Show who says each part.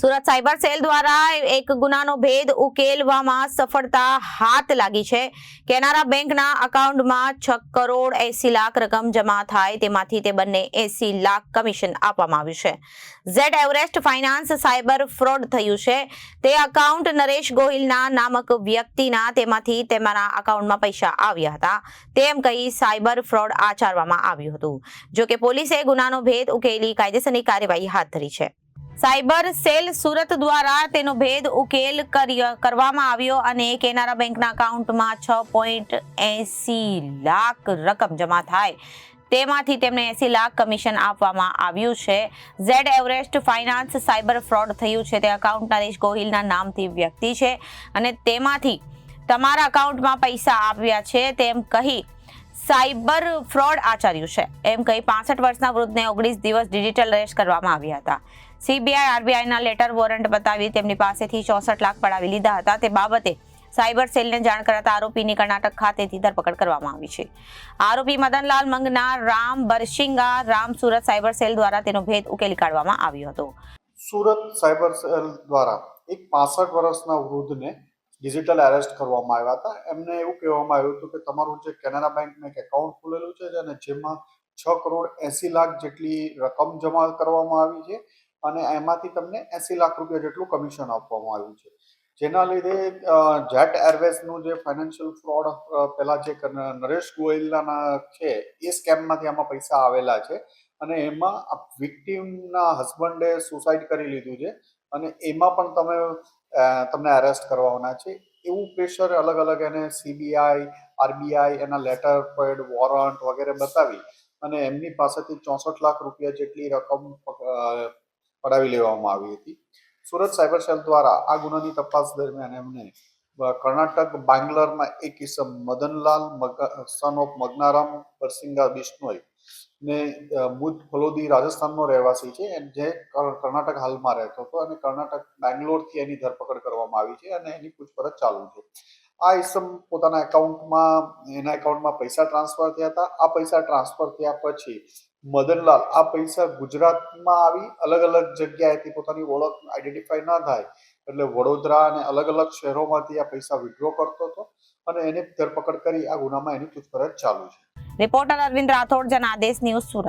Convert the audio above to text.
Speaker 1: Surat cyber cell દ્વારા એક ગુનાનો ભેદ ઉકેલવામાં સફળતા હાથ લાગી છે. કેનારા બેંકના અકાઉન્ટમાં છ કરોડ એસી લાખ રકમ જમા થાય તેમાંથી તે બંને એસી લાખ કમિશન આપવામાં આવ્યું છે. Z Everest finance cyber fraud થયું છે. તે અકાઉન્ટ નરેશ ગોહિલના નામક વ્યક્તિના તેમાંથી તેમના અકાઉન્ટમાં પૈસા આવ્યા હતા. તેમ કહી સાયબર ફ્રોડ આચરવામાં આવ્યું હતું. જોકે પોલીસે ગુનાનો ભેદ ઉકેલી કાયદેસરની કાર્યવાહી હાથ ધરી છે. સાયબર સેલ સુરત દ્વારા તેનો ભેદ ઉકેલ કરવામાં આવ્યો અને કેનારા બેંકના અકાઉન્ટમાં છ પોઈન્ટ એસી લાખ રકમ જમા થાય. તેમાંથી તેમને એસી લાખ કમિશન આપવામાં આવ્યું છે. Z Everest finance cyber fraud થયું છે. તે અકાઉન્ટ નરેશ ગોહિલના નામથી વ્યક્તિ છે અને તેમાંથી તમારા અકાઉન્ટમાં પૈસા આવ્યા છે તેમ કહી સાયબર ફ્રોડ આચર્યું છે. એમ કહી પાસઠ વર્ષના વૃદ્ધને ઓગણીસ દિવસ ડિજિટલ અરેસ્ટ કરવામાં આવ્યા હતા. સીબીઆઈ, આરબીઆઈના લેટર વોરંટ બતાવી તેમની પાસેથી ચોસઠ લાખ પડાવી લીધા હતા. તે બાબતે સાયબર સેલને જાણ કરાતા આરોપીની કર્ણાટક ખાતેથી ધરપકડ કરવામાં આવી છે. આરોપી મદનલાલ મંગના, રામ બરશિંગા, રામ સુરત સાયબર સેલ દ્વારા તેનો ભેદ ઉકેલી કાઢવામાં આવ્યો હતો.
Speaker 2: સુરત સાયબર સેલ દ્વારા એક પાસઠ વર્ષના વૃદ્ધને ડિજિટલ એરેસ્ટ કરવામાં આવ્યા હતા. એમને એવું કહેવામાં આવ્યું હતું કે તમારું જે કેનરા બેંકનું એક એકાઉન્ટ ખુલેલું છે અને જેમાં છ કરોડ એસી લાખ જેટલી રકમ જમા કરવામાં આવી છે. અને એમાંથી તમને એસી લાખ રૂપિયા જેટલું કમિશન આપવામાં આવ્યું છે. જેના લીધે જેટ એરવેઝનું જે ફાઇનાન્શિયલ ફ્રોડ પેલા જે નરેશ ગોયલના છે, એ સ્કેમમાંથી આમાં પૈસા આવેલા છે અને એમાં વિક્ટીમના હસબન્ડે સુસાઇડ કરી લીધું છે અને એમાં પણ તમે તમને અરેસ્ટ કરવાના છે. એવું પ્રેશર અલગ અલગ એને સીબીઆઈ આરબીઆઈ એના લેટર પેડ વોરંટ વગેરે બતાવી અને એમની પાસેથી ચોસઠ લાખ રૂપિયા જેટલી રકમ પડાવી લેવામાં આવી હતી. સુરત સાયબર સેલ દ્વારા આ ગુનાની તપાસ દરમિયાન એમને કર્ણાટક, બાંગ્લોરમાં એક કિસમ મદનલાલ સન ઓફ મગનારામ પરસિંગા બિશ્નોઈ ને મુદ ફલોદી રાજસ્થાનનો રહેવાસી છે જે કર્ણાટક હાલમાં રહેતો હતો અને કર્ણાટક, બેંગ્લોરથી એની ધરપકડ કરવામાં આવી છે અને એની પૂછપરછ ચાલુ છે. આ ઇસમ પોતાના એકાઉન્ટમાં એના એકાઉન્ટમાં પૈસા ટ્રાન્સફર થયા હતા. આ પૈસા ટ્રાન્સફર થયા પછી મદનલાલ, આ પૈસા ગુજરાતમાં આવી અલગ અલગ જગ્યાએથી પોતાની ઓળખ આઈડેન્ટિફાઈ ના થાય, એટલે વડોદરા અને અલગ અલગ શહેરોમાંથી આ પૈસા વિડ્રો કરતો હતો અને એની ધરપકડ કરી આ ગુનામાં એની પૂછપરછ ચાલુ છે.
Speaker 1: Reporter Arvind Rathod, Janadesh news Surat.